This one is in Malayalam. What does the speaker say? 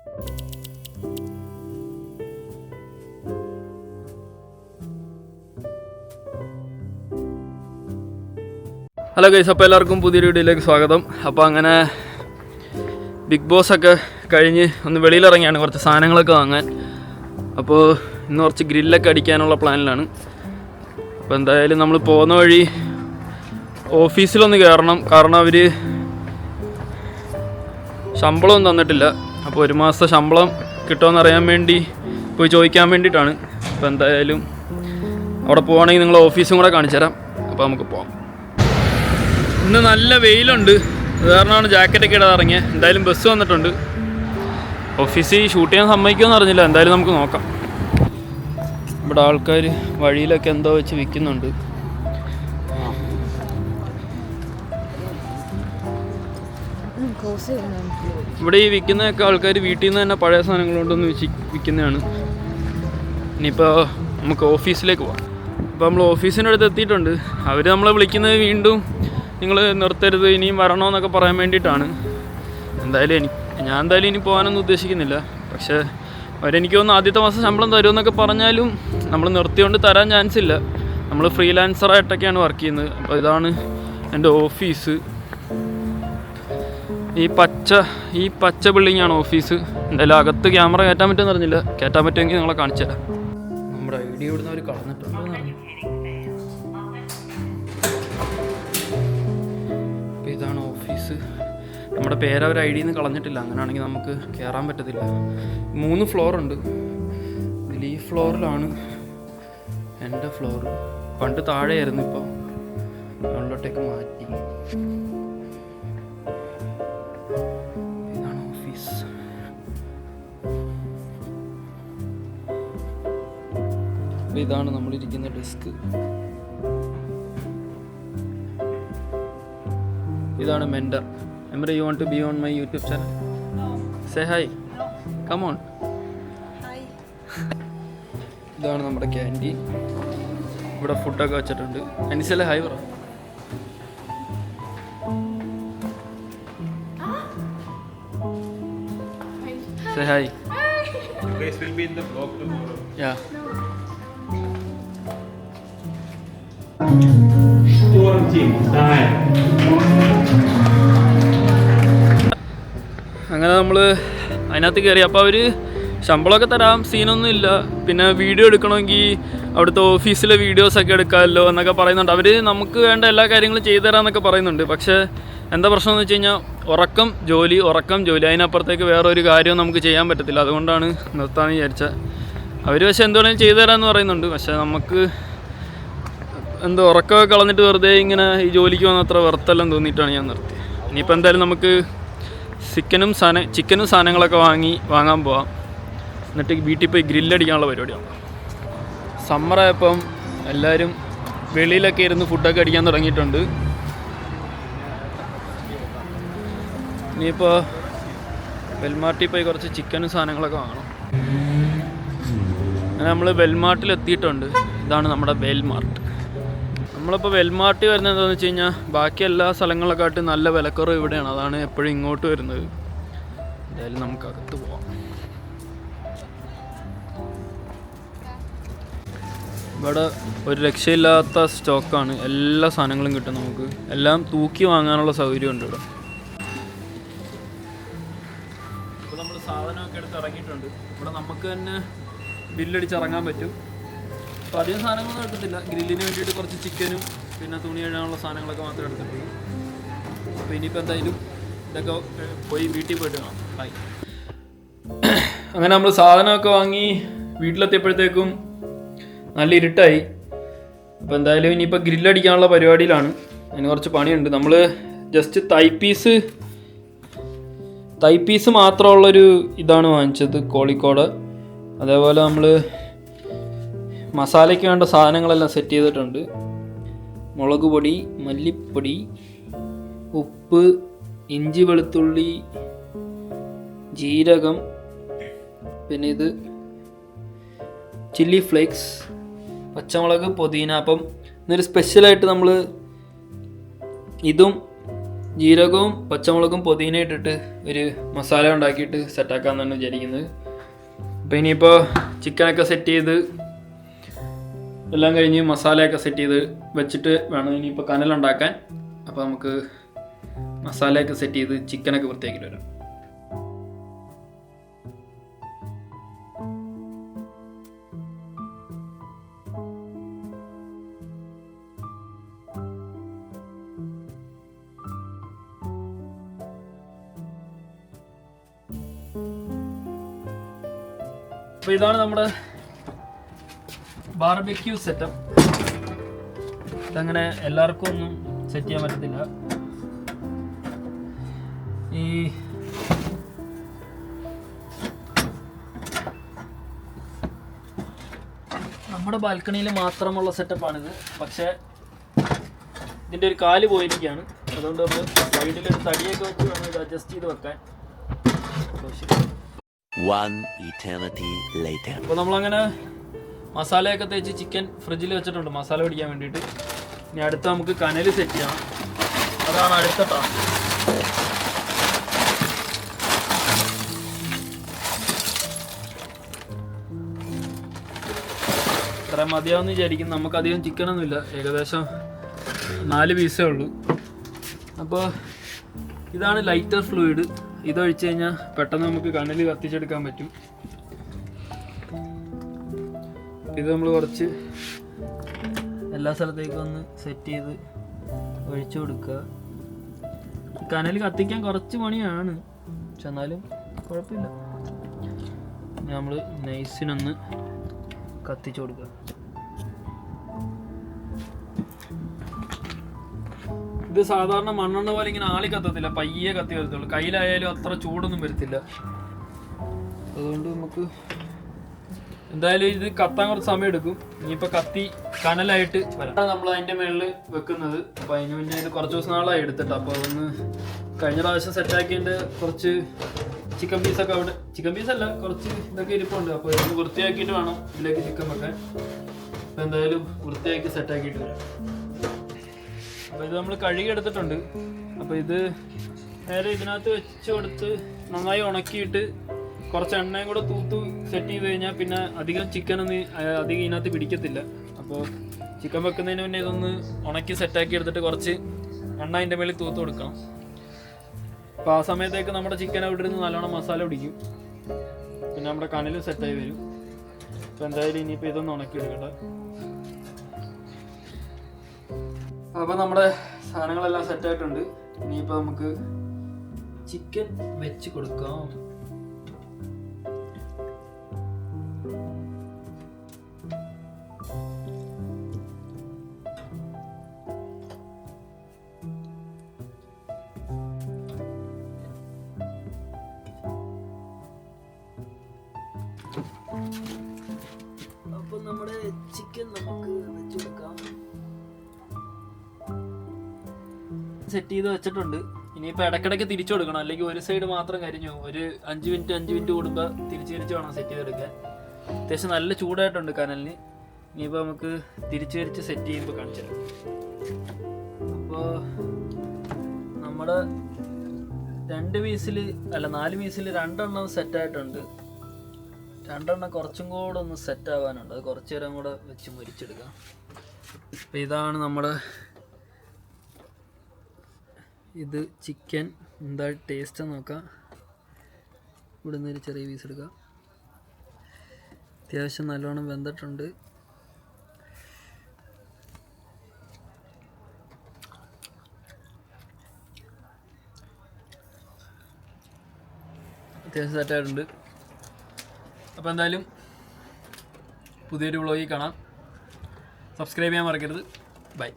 ഹലോ ഗൈസ് അപ്പോൾ എല്ലാവർക്കും പുതിയൊരു വീഡിയോയിലേക്ക് സ്വാഗതം. അപ്പോൾ അങ്ങനെ ബിഗ് ബോസ് ഒക്കെ കഴിഞ്ഞ് ഒന്ന് വെളിയിലിറങ്ങിയാണ് കുറച്ച് സാധനങ്ങളൊക്കെ വാങ്ങാൻ. അപ്പോൾ ഇന്ന് കുറച്ച് ഗ്രില്ലൊക്കെ അടിക്കാനുള്ള പ്ലാനിലാണ്. അപ്പോൾ എന്തായാലും നമ്മൾ പോകുന്ന വഴി ഓഫീസിലൊന്ന് കയറണം. കാരണം അവർ ശമ്പളമൊന്നും തന്നിട്ടില്ല. അപ്പോൾ ഒരു മാസത്തെ ശമ്പളം കിട്ടുമോ അറിയാൻ വേണ്ടി പോയി ചോദിക്കാൻ വേണ്ടിയിട്ടാണ്. അപ്പോൾ എന്തായാലും അവിടെ പോവുകയാണെങ്കിൽ നിങ്ങൾ ഓഫീസും കൂടെ കാണിച്ചു തരാം. അപ്പോൾ നമുക്ക് പോകാം ഇന്ന് നല്ല വെയിലുണ്ട്. അത് കാരണമാണ് ജാക്കറ്റൊക്കെ ഇടാതെ ഇറങ്ങിയത് എന്തായാലും ബസ് വന്നിട്ടുണ്ട്. ഓഫീസിൽ ഷൂട്ട് ചെയ്യാൻ സമ്മതിക്കുമെന്ന് അറിഞ്ഞില്ല. എന്തായാലും നമുക്ക് നോക്കാം. ഇവിടെ ആൾക്കാർ വഴിയിലൊക്കെ എന്തോ വെച്ച് വിൽക്കുന്നുണ്ട് ഇവിടെ ഈ വിൽക്കുന്നതൊക്കെ ആൾക്കാർ വീട്ടിൽ നിന്ന് തന്നെ പഴയ സാധനങ്ങൾ കൊണ്ടൊന്ന് വെച്ച് വിൽക്കുന്നതാണ്. ഇനിയിപ്പോൾ നമുക്ക് ഓഫീസിലേക്ക് പോവാം. അപ്പോൾ നമ്മൾ ഓഫീസിന്റെ അടുത്ത് എത്തിയിട്ടുണ്ട്. അവർ നമ്മളെ വിളിക്കുന്നത് വീണ്ടും നിങ്ങൾ നിർത്തരുത് ഇനിയും വരണമെന്നൊക്കെ പറയാൻ വേണ്ടിയിട്ടാണ്. എന്തായാലും എനിക്ക് ഞാൻ എന്തായാലും ഇനി പോകാനൊന്നും ഉദ്ദേശിക്കുന്നില്ല. പക്ഷേ അവരെനിക്ക് തോന്നുന്നു ആദ്യത്തെ മാസം ശമ്പളം തരുമെന്നൊക്കെ പറഞ്ഞാലും നമ്മൾ നിർത്തിയോണ്ട് തരാൻ ചാൻസ് ഇല്ല. നമ്മൾ ഫ്രീലാൻസറായിട്ടൊക്കെയാണ് വർക്ക് ചെയ്യുന്നത്. അപ്പോൾ ഇതാണ് എന്റെ ഓഫീസ്. ഈ പച്ച ഈ പച്ച ബിൽഡിംഗ് ആണ് ഓഫീസ് എന്തായാലും അകത്ത് ക്യാമറ കയറ്റാൻ പറ്റുമെന്ന് അറിഞ്ഞില്ല. കയറ്റാൻ പറ്റുമെങ്കിൽ നിങ്ങളെ കാണിച്ചു തരാം. നമ്മുടെ ഐ ഡി ഇവിടുന്ന് അവർ കളഞ്ഞിട്ടുണ്ടോ ഇതാണ് ഓഫീസ് നമ്മുടെ പേര് അവർ ഐ ഡിയിൽ നിന്ന് കളഞ്ഞിട്ടില്ല. അങ്ങനെയാണെങ്കിൽ നമുക്ക് കയറാൻ പറ്റത്തില്ല. മൂന്ന് ഫ്ലോർ ഉണ്ട്. ഇതിൽ ഈ ഫ്ലോറിലാണ് എന്റെ ഫ്ലോർ പണ്ട് താഴെയായിരുന്നു ഇപ്പോൾ മുകളിലോട്ടേക്ക് മാറ്റി. അപ്പോൾ ഇതാണ് നമ്മളിരിക്കുന്ന ഡെസ്ക്. ഇതാണ് mentor എംബ്ര you want to be on my YouTube channel say hi come on ഇതാണ് നമ്മുടെ ക്യാന്റീൻ ഇവിടെ ഫുഡൊക്കെ വെച്ചിട്ടുണ്ട്. അനിസല്ലേ ഹായ് പറ. Say hi Guys will be in the vlog tomorrow. യാ Tuang Die. അങ്ങനെ നമ്മൾ അതിനകത്ത് കയറി അപ്പോൾ അവർ ശമ്പളമൊക്കെ തരാം സീനൊന്നും ഇല്ല. പിന്നെ വീഡിയോ എടുക്കണമെങ്കിൽ അവിടുത്തെ ഓഫീസിലെ വീഡിയോസൊക്കെ എടുക്കാമല്ലോ എന്നൊക്കെ പറയുന്നുണ്ട്. അവർ നമുക്ക് വേണ്ട എല്ലാ കാര്യങ്ങളും ചെയ്തു തരാമെന്നൊക്കെ പറയുന്നുണ്ട്. പക്ഷേ എന്താ പ്രശ്നം എന്ന് വെച്ച് കഴിഞ്ഞാൽ ഉറക്കം ജോലി ഉറക്കം ജോലി. അതിനപ്പുറത്തേക്ക് വേറൊരു കാര്യവും നമുക്ക് ചെയ്യാൻ പറ്റത്തില്ല. അതുകൊണ്ടാണ് നിർത്താമെന്ന് വിചാരിച്ചത്. അവർ പക്ഷേ എന്തുവേണമെങ്കിലും ചെയ്തു തരാമെന്ന് പറയുന്നുണ്ട്. പക്ഷേ നമുക്ക് എന്തോ ഉറക്കമൊക്കെ കളഞ്ഞിട്ട് വെറുതെ ഇങ്ങനെ ഈ ജോലിക്ക് വന്ന അത്ര വെറുത്തെല്ലാം തോന്നിയിട്ടാണ് ഞാൻ നിർത്തിയത് ഇനിയിപ്പോൾ എന്തായാലും നമുക്ക് ചിക്കനും സാധനം ചിക്കനും സാധനങ്ങളൊക്കെ വാങ്ങി വാങ്ങാൻ പോവാം. എന്നിട്ട് വീട്ടിൽ പോയി ഗ്രില്ലടിക്കാനുള്ള പരിപാടിയാണ് സമ്മറായപ്പം എല്ലാവരും വെളിയിലൊക്കെ ഇരുന്ന് ഫുഡൊക്കെ അടിക്കാൻ തുടങ്ങിയിട്ടുണ്ട്. ഇനിയിപ്പോൾ വെൽമാർട്ടിൽ പോയി കുറച്ച് ചിക്കനും സാധനങ്ങളൊക്കെ വാങ്ങണം. അങ്ങനെ നമ്മൾ വെൽമാർട്ടിൽ എത്തിയിട്ടുണ്ട് ഇതാണ് നമ്മുടെ വെൽമാർട്ട് നമ്മളിപ്പോൾ വെൽമാർട്ടി വരുന്നത് എന്താണെന്ന് വെച്ച് കഴിഞ്ഞാൽ ബാക്കി എല്ലാ സ്ഥലങ്ങളെക്കാട്ടും നല്ല വിലക്കുറവ് ഇവിടെയാണ്. അതാണ് എപ്പോഴും ഇങ്ങോട്ട് വരുന്നത്. എന്തായാലും നമുക്ക് അകത്ത് പോവാം. ഇവിടെ ഒരു രക്ഷയില്ലാത്ത സ്റ്റോക്കാണ്. എല്ലാ സാധനങ്ങളും കിട്ടും നമുക്ക്. എല്ലാം തൂക്കി വാങ്ങാനുള്ള സൗകര്യമുണ്ട് ഇവിടെ. ഇപ്പോൾ നമ്മൾ സാധനമൊക്കെ എടുത്ത് ഇറങ്ങിയിട്ടുണ്ട്. ഇവിടെ നമുക്ക് തന്നെ ബില്ലടിച്ച് ഇറങ്ങാൻ പറ്റും. അപ്പോൾ അധികം സാധനങ്ങളൊന്നും എടുത്തില്ല ഗ്രില്ലിന് വേണ്ടിയിട്ട് കുറച്ച് ചിക്കനും പിന്നെ തുണി കഴുകാനുള്ള സാധനങ്ങളൊക്കെ മാത്രമേ എടുത്തിട്ടുള്ളൂ. അപ്പോൾ ഇനിയിപ്പോൾ എന്തായാലും ഇതൊക്കെ പോയി വീട്ടിൽ പോയിട്ട് കാണാം. ബൈ അങ്ങനെ നമ്മൾ സാധനമൊക്കെ വാങ്ങി വീട്ടിലെത്തിയപ്പോഴത്തേക്കും നല്ല ഇരുട്ടായി. അപ്പോൾ എന്തായാലും ഇനിയിപ്പോൾ ഗ്രില്ലടിക്കാനുള്ള പരിപാടിയിലാണ്. അതിന് കുറച്ച് പണിയുണ്ട്. നമ്മൾ ജസ്റ്റ് തൈ പീസ് തൈ പീസ് മാത്രമുള്ളൊരു ഇതാണ് വാങ്ങിച്ചത് കോഴിക്കോട്. അതേപോലെ നമ്മൾ മസാലയ്ക്ക് വേണ്ട സാധനങ്ങളെല്ലാം സെറ്റ് ചെയ്തിട്ടുണ്ട്. മുളക് പൊടി മല്ലിപ്പൊടി ഉപ്പ് ഇഞ്ചി വെളുത്തുള്ളി ജീരകം പിന്നെ ഇത് ചില്ലി ഫ്ലേക്സ് പച്ചമുളക് പുതിന. അപ്പം ഇന്നൊരു സ്പെഷ്യലായിട്ട് നമ്മൾ ഇതും ജീരകവും പച്ചമുളകും പുതിന ഇട്ടിട്ട് ഒരു മസാല ഉണ്ടാക്കിയിട്ട് സെറ്റാക്കാമെന്നാണ് വിചാരിക്കുന്നത്. അപ്പോൾ ഇനിയിപ്പോൾ ചിക്കനൊക്കെ സെറ്റ് ചെയ്ത് എല്ലാം കഴിഞ്ഞ് മസാലയൊക്കെ സെറ്റ് ചെയ്ത് വെച്ചിട്ട് വേണം ഇനിയിപ്പോൾ കനലുണ്ടാക്കാൻ. അപ്പോൾ നമുക്ക് മസാലയൊക്കെ സെറ്റ് ചെയ്ത് ചിക്കനൊക്കെ വൃത്തിയാക്കിയിട്ട് വരാം. അപ്പോൾ ഇതാണ് നമ്മുടെ ബാർബിക്യൂ സെറ്റപ്പ് ഇതങ്ങനെ എല്ലാവർക്കും ഒന്നും സെറ്റ് ചെയ്യാൻ പറ്റത്തില്ല. ഈ നമ്മുടെ ബാൽക്കണിയിൽ മാത്രമുള്ള സെറ്റപ്പാണിത് പക്ഷേ ഇതിന്റെ ഒരു കാൽ പോയിരിക്കുകയാണ്. അതുകൊണ്ട് നമ്മൾ സൈഡിലൊരു തടിയൊക്കെ വെച്ച് വേണം ഇത് അഡ്ജസ്റ്റ് ചെയ്ത് വെക്കാൻ. അപ്പോൾ ശരി One eternity later. അപ്പോൾ നമ്മളങ്ങനെ മസാലയൊക്കെ തേച്ച് ചിക്കൻ ഫ്രിഡ്ജിൽ വെച്ചിട്ടുണ്ട്. മസാല പിടിക്കാൻ വേണ്ടിയിട്ട്. ഇനി അടുത്ത നമുക്ക് കനൽ സെറ്റ് ചെയ്യണം അതാണ് അടുത്ത ടാസ്ക് ഇത്ര മതിയാവുമെന്ന് വിചാരിക്കും നമുക്കധികം ചിക്കനൊന്നുമില്ല ഏകദേശം നാല് പീസേ ഉള്ളൂ. അപ്പോൾ ഇതാണ് ലൈറ്റർ ഫ്ലൂയിഡ് ഇതൊഴിച്ച് കഴിഞ്ഞാൽ പെട്ടെന്ന് നമുക്ക് കണ്ണിൽ കത്തിച്ചെടുക്കാൻ പറ്റും. ഇത് നമ്മൾ കുറച്ച് എല്ലാ സ്ഥലത്തേക്കും ഒന്ന് സെറ്റ് ചെയ്ത് ഒഴിച്ചു കൊടുക്കുക. കനൽ കത്തിക്കാൻ കുറച്ച് പണിയാണ്. പക്ഷെ എന്നാലും കുഴപ്പമില്ല. നമ്മൾ നൈസിനൊന്ന് കത്തിച്ചു കൊടുക്കുക. ഇത് സാധാരണ മണ്ണെണ്ണ പോലെ ഇങ്ങനെ ആളി കത്തത്തില്ല. പയ്യെ കത്തി വരത്തുള്ളൂ. കയ്യിലായാലും അത്ര ചൂടൊന്നും വരത്തില്ല. അതുകൊണ്ട് നമുക്ക് എന്തായാലും ഇത് കത്താൻ കുറച്ച് സമയം എടുക്കും. ഇനിയിപ്പോൾ കത്തി കനലായിട്ട് വരാം. നമ്മൾ അതിന്റെ മുകളിൽ വെക്കുന്നത്. അപ്പോൾ അതിന് മുന്നേ ഇത് കുറച്ച് ദിവസം നാളായി എടുത്തിട്ട്. അപ്പോൾ അതൊന്ന് കഴിഞ്ഞ പ്രാവശ്യം സെറ്റാക്കിയതിന്റെ കുറച്ച് ചിക്കൻ പീസൊക്കെ അവിടെ ചിക്കൻ പീസല്ല കുറച്ച് ഇതൊക്കെ ഇരിപ്പുണ്ട്. അപ്പോൾ ഇതൊന്ന് വൃത്തിയാക്കിയിട്ട് വേണം ഇതിലേക്ക് ചിക്കൻ വെക്കാൻ. അപ്പോൾ എന്തായാലും വൃത്തിയാക്കി സെറ്റാക്കിയിട്ട് വരാം. അപ്പോൾ ഇത് നമ്മൾ കഴുകി എടുത്തിട്ടുണ്ട്. അപ്പോൾ ഇത് നേരെ ഇതിനകത്ത് വെച്ച് കൊടുത്ത് നന്നായി ഉണക്കിയിട്ട് കുറച്ച് എണ്ണയും കൂടെ തൂത്ത് സെറ്റ് ചെയ്ത് കഴിഞ്ഞാൽ പിന്നെ അധികം ചിക്കനൊന്നും അധികം ഇതിനകത്ത് പിടിക്കത്തില്ല. അപ്പോൾ ചിക്കൻ വെക്കുന്നതിന് മുന്നേ ഇതൊന്ന് ഉണക്കി സെറ്റാക്കി എടുത്തിട്ട് കുറച്ച് എണ്ണ അതിന്റെ മേളിൽ തൂത്ത് കൊടുക്കണം. അപ്പോൾ ആ സമയത്തേക്ക് നമ്മുടെ ചിക്കൻ അവിടെ ഇരുന്ന് നല്ലോണം മസാല പിടിക്കും. പിന്നെ നമ്മുടെ കനലും സെറ്റായി വരും. അപ്പോൾ എന്തായാലും ഇനിയിപ്പോൾ ഇതൊന്ന് ഉണക്കി എടുക്കട്ടെ. അപ്പോൾ നമ്മുടെ സാധനങ്ങളെല്ലാം സെറ്റായിട്ടുണ്ട് ഇനിയിപ്പോൾ നമുക്ക് ചിക്കൻ വെച്ച് കൊടുക്കാം. നമ്മുടെ ചിക്കൻ നമുക്ക് വെച്ച് കൊടുക്കാം. സെറ്റ് ചെയ്ത് വെച്ചിട്ടുണ്ട്. ഇനിയിപ്പോൾ ഇടയ്ക്കിടയ്ക്ക് തിരിച്ചു കൊടുക്കണം. അല്ലെങ്കിൽ ഒരു സൈഡ് മാത്രം കരിഞ്ഞു. ഒരു അഞ്ച് മിനിറ്റ് അഞ്ച് മിനിറ്റ് കൂടുമ്പോൾ തിരിച്ച് തിരിച്ച് വേണം സെറ്റ് ചെയ്തെടുക്കാൻ അത്യാവശ്യം നല്ല ചൂടായിട്ടുണ്ട് കനലിന്. ഇനിയിപ്പോൾ നമുക്ക് തിരിച്ച് തിരിച്ച് സെറ്റ് ചെയ്യുമ്പോൾ കാണിച്ചു തരാം. അപ്പോൾ നമ്മുടെ രണ്ട് പീസിൽ അല്ല നാല് പീസിൽ രണ്ടെണ്ണം സെറ്റായിട്ടുണ്ട് രണ്ടെണ്ണം കുറച്ചും കൂടെ ഒന്ന് സെറ്റ് ആവാനുണ്ട്. അത് കുറച്ച് നേരം കൂടെ വെച്ച് മുരിച്ചെടുക്കാം. അപ്പം ഇതാണ് നമ്മൾ ഇത് ചിക്കൻ എന്താ ടേസ്റ്റ് നോക്കാം. ഇവിടെ നിന്ന് ഒരു ചെറിയ പീസ് എടുക്കാം. അത്യാവശ്യം നല്ലോണം വെന്തിട്ടുണ്ട്. അത്യാവശ്യം സെറ്റായിട്ടുണ്ട് അപ്പോൾ എന്തായാലും പുതിയൊരു വ്ളോഗിൽ കാണാം. സബ്സ്ക്രൈബ് ചെയ്യാൻ മറക്കരുത്. ബൈ